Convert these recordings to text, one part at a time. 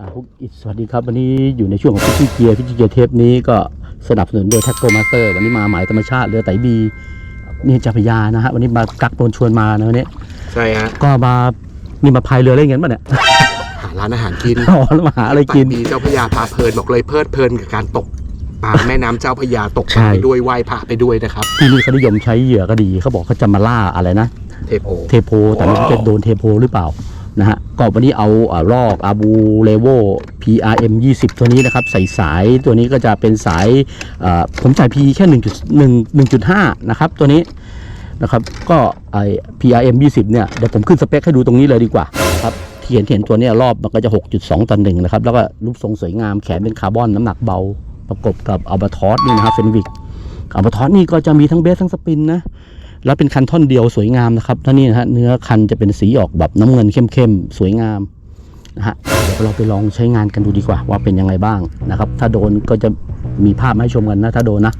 อ่าพวกอิสสวัสดีครับ วันนี้อยู่ในช่วงของพิจิเกียร์พิจิเกียร์เทปนี้ก็สนับสนุนโดยแท็กโกมาสเตอร์วันนี้มาหมายธรรมชาติเรือไตบีนี่เจ้าพระยานะฮะวันนี้มากักโดนชวนมานะวันนี้ใช่ฮะก็มานี่มาพายเรือเล่นกันป่ะเนี่ยหาร้านอาหารกินอ๋อแล้วมาหาอะไรกินดีเจ้าพระยาพาเพลินบอกเลยเพลิดเพลินกับการตกปลาแม่น้ำเจ้าพระยาตกปใช่ลาไปด้วยไหว้พระไปด้วยนะครับที่นี่เขานิยมใช้เหยื่อก็ดีเขาบอกเขาจะมาล่าอะไรนะเทโพเทโพแต่ไม่รู้จะโดนเทโพหรือเปล่า นะฮะก็วันนี้เอาอ่าลอกอาบูเลโว PRM 20 ตัวนี้นะครับ ใส่สายตัวนี้ก็จะเป็นสายอ่าผมจ่าย P แค่ 1.1 1.5 นะครับ ตัวนี้นะครับ ก็ไอ PRM 20 เนี่ย เดี๋ยวผมขึ้นสเปคให้ดูตรงนี้เลยดีกว่าครับเห็นเห็นตัวนี้รอบมันก็จะ 6.2 ต่อหนึ่งนะครับ แล้วก็รูปทรงสวยงามแขนเป็นคาร์บอนน้ำหนักเบา ประกบกับอัลบาทอสนี่นะครับเฟนวิกอัลบาทอสนี่ก็จะมีทั้งเบสทั้งสปินนะ แล้วเป็นคันท่อนเดียวสวยงามนะครับท่านี่นะฮะเนื้อคันจะเป็นสีออกแบบน้ำเงินเข้มๆสวยงามนะฮะเดี๋ยวเราไปลองใช้งานกันดูดีกว่า ว่าเป็นยังไงบ้างนะครับ ถ้าโดนก็จะมีภาพให้ชมกันนะ ถ้าโดนนะ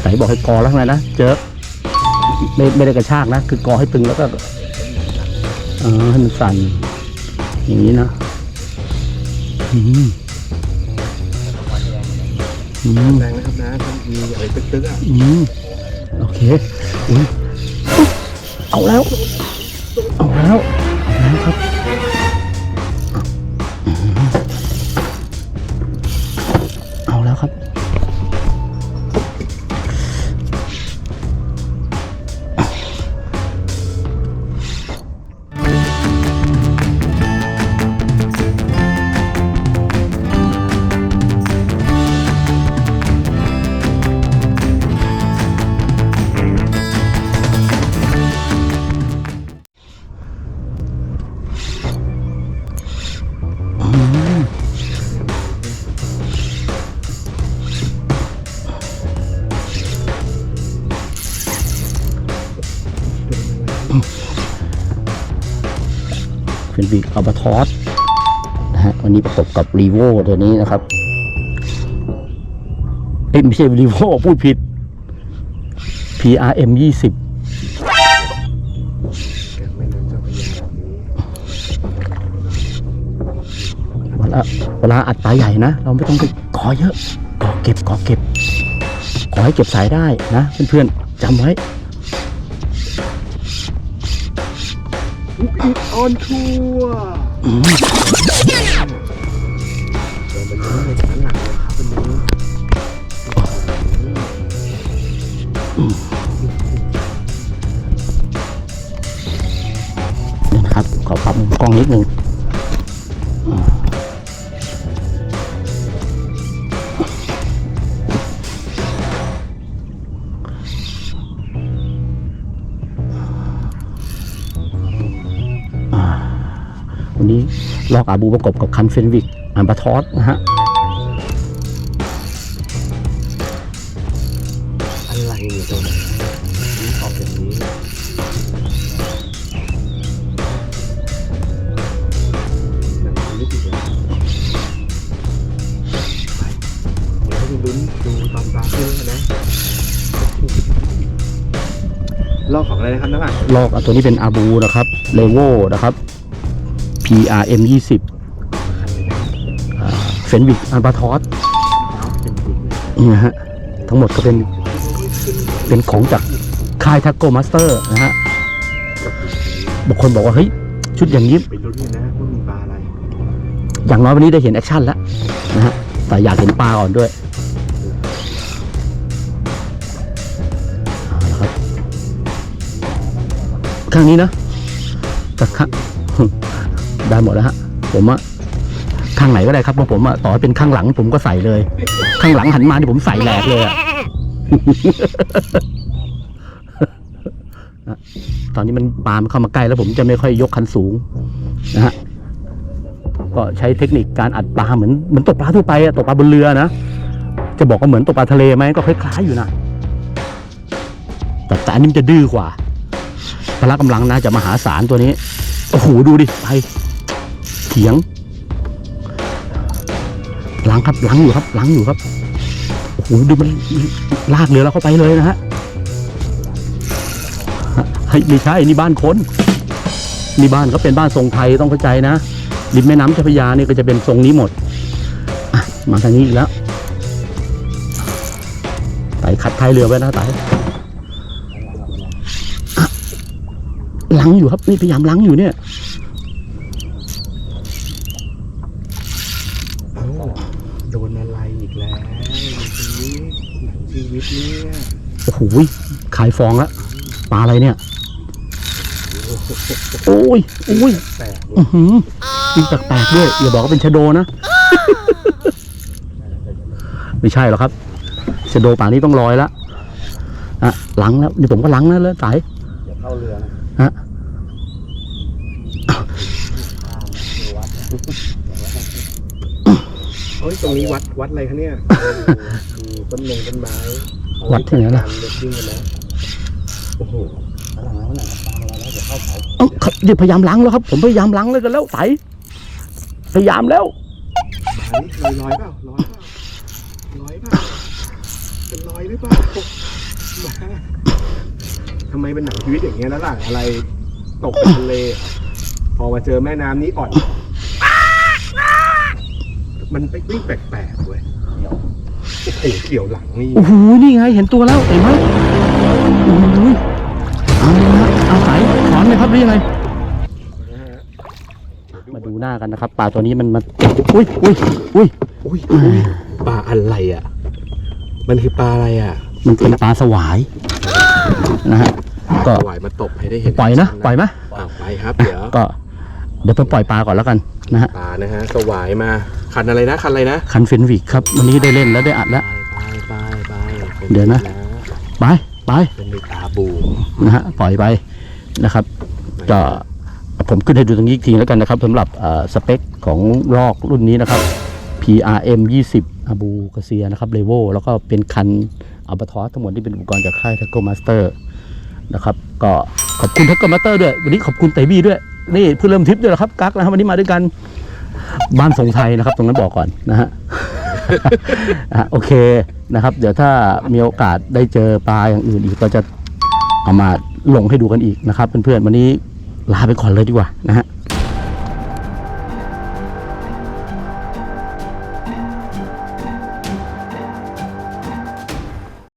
ไหนบอกให้กอแล้วไงนะเจอไม่ไม่ได้กระชากนะ คือกอให้ตึงแล้วก็ ออให้มันสั่น อย่างนี้นะอืมอืมแรงนะครับนะถ้ามีอะไรตึกๆอะอืมโอเคอุ้ยเอาแล้ว เป็นบีกอัลบาทอสนะฮะวันนี้ประกบกับรีโวตัวนี้นะครับเอ้ไม่ใช่รีโวพูดผิด PRM 20เจ้าพระยาแบเวลาเวลาอัดปลาใหญ่นะ เราไม่ต้องไปขอเยอะขอเก็บขอเก็บ ขอให้เก็บสายได้นะ เพื่อนๆจำไว้ อุ๊ยออนทัวร์อืมเดินไปเรื่อยๆชั้นหลังเลยครับวันนี้นี่นะครับ ขอปรับกล้องนิดนึง วันนี้ลอกอาบูประกบกับคันเฟนวิกอันบาทอสนะฮะอะไรเนี่ยตัวนี้ออกแบบนี้แบบนี้ดีกว่าไปเดี๋ยวให้ดูลุ้นดูตอนปลาขึ้นแล้วกันนะลอกของอะไรนะครับน้ำอะลอกอะตัวนี้เป็นอาบูนะครับเลโวนะครับ PRM 20เฟนวิกอันบาทอสเป็นจริงเลยนี่นะฮะ ทั้งหมดก็เป็น เป็นของจากค่ายทักโกมาสเตอร์นะฮะบางคนบอกว่า เฮ้ย ชุดอย่างนี้นอย่างน้อยวันนี้ได้เห็นแอคชั่นแล้วนะฮะ แต่อยากเห็นปลาก่อนด้วยครับข้างนี้นะแต่ข้าง ได้หมดแล้วฮะผมอะข้างไหนก็ได้ครับเพราะผมอะต่อให้เป็นข้างหลัง ผมก็ใส่เลย ข้างหลังหันมาที่ผมใส่แหลกเลยอะตอนนี้มันปลามันเข้ามาใกล้แล้วผมจะไม่ค่อยยกคันสูงนะฮะก็ใช้เทคนิคการอัดปลาเหมือนเหมือนตกปลาทั่วไปอะตกปลาบนเรือนะจะบอกว่าเหมือนตกปลาทะเลไหมก็คล้ายๆอยู่นะแต่แต่อันนี้มันจะดื้อกว่าพละกำลังน่าจะมหาศาลตัวนี้โอ้โหดูดิไปียงล้างครับล้างอยู่ครับล้างอยู่ครับโอ้โหดูมันลากเรือเราเข้าไปเลยนะฮะเฮ้ยไม่ใช่นี่บ้านคนนี่บ้านเขาเป็นบ้านทรงไทยต้องเข้าใจนะริมแม่น้ำเจ้าพระยานี่ก็จะเป็นทรงนี้หมดมาทางนี้อีกแล้วไต่ขัดท้ายเรือไว้นะไต่ล้างอยู่ครับนี่พยายามล้างอยู่เนี่ย เอ้าโดนอะไรอีกแล้วชีวิตหนังชีวิตเนี่ย โอ้โหขายฟองละปลาอะไรเนี่ย โอ้ยโอ้ยแปลกอื้อหือมีแปลกๆด้วยอย่าบอกว่าเป็นชะโดนะ ไม่ใช่หรอกครับชะโดป่านนี้ต้องลอยละอะหลังแล้วเดี๋ยวผมก็หลังนะแล้วสายอย่าเข้าเรือนะฮะเฮ้ยตรงนี้วัดวัดอะไรคะเนี่ยมีต้นมงต้นไม้ วัดที่ไหนล่ะเด็กวิ่งกันแล้วโอ้โหเอ้าเขาเดี๋ยวพยายามล้างแล้วครับ ผมพยายามล้างเลยกันแล้วสายพยายามแล้วมานี่ลอยลอยเปล่าลอยเปล่าลอยเปล่าจะลอยหรือเปล่ามาทำไมเป็นหนังชีวิตอย่างเงี้ยแล้วล่ะอะไรตกเป็นทะเลพอมาเจอแม่น้ำนี้อ่อน มันไปวิ่งแปลกๆเว้ย โอ้โหเกี่ยวหลังนี่โอ้โหนี่ไงเห็นตัวแล้วเห็นไหมโอ้โหเอาละฮะเอาสายถอนเลยครับหรือยังไงนะฮะมาดูหน้ากันนะครับปลาตัวนี้มันมันอุ้ยอุ้ยอุ้ยอุ้ยอุ้ยปลาอะไรอะ มันคือปลาอะไรอะ มันเป็นปลาสวายนะฮะก็ปล่อยมาตบให้ได้เห็นปล่อยนะปล่อยไหมอ้าวไปครับเดี๋ยวก็เดี๋ยวไปปล่อยปลาก่อนแล้วกันนะฮะปลานะฮะสวายมา คันอะไรนะ คันอะไรนะ คันเฟนวิกครับ วันนี้ได้เล่นแล้วได้อัดแล้ว ไปไปไปไปเดี๋ยวนะ ไปไปเป็นมีตาบูมนะฮะปล่อยไปนะครับ ก็ผมขึ้นให้ดูตรงนี้อีกทีแล้วกันนะครับสำหรับเอ่อสเปคของลอกรุ่นนี้นะครับ PRM 20 a b u g a s i a นะครับ l e v o แล้วก็เป็นคันอัลบาทอสทั้งหมดที่เป็นอุปกรณ์จากค่าย t a c o Master นะครับ ก็ขอบคุณ t a c o Master ด้วย วันนี้ขอบคุณไตบี้ด้วย นี่เพื่อนเริ่มทริปด้วยนะครับกักนะครับวันนี้มาด้วยกัน บ้านทรงไทยนะครับ ตรงนั้นบอกก่อนนะฮะ อะโอเคนะครับ เดี๋ยวถ้ามีโอกาสได้เจอปลาอย่างอื่นอีกก็จะเอามาลงให้ดูกันอีกนะครับเพื่อนๆวันนี้ลาไปก่อนเลยดีกว่านะฮะ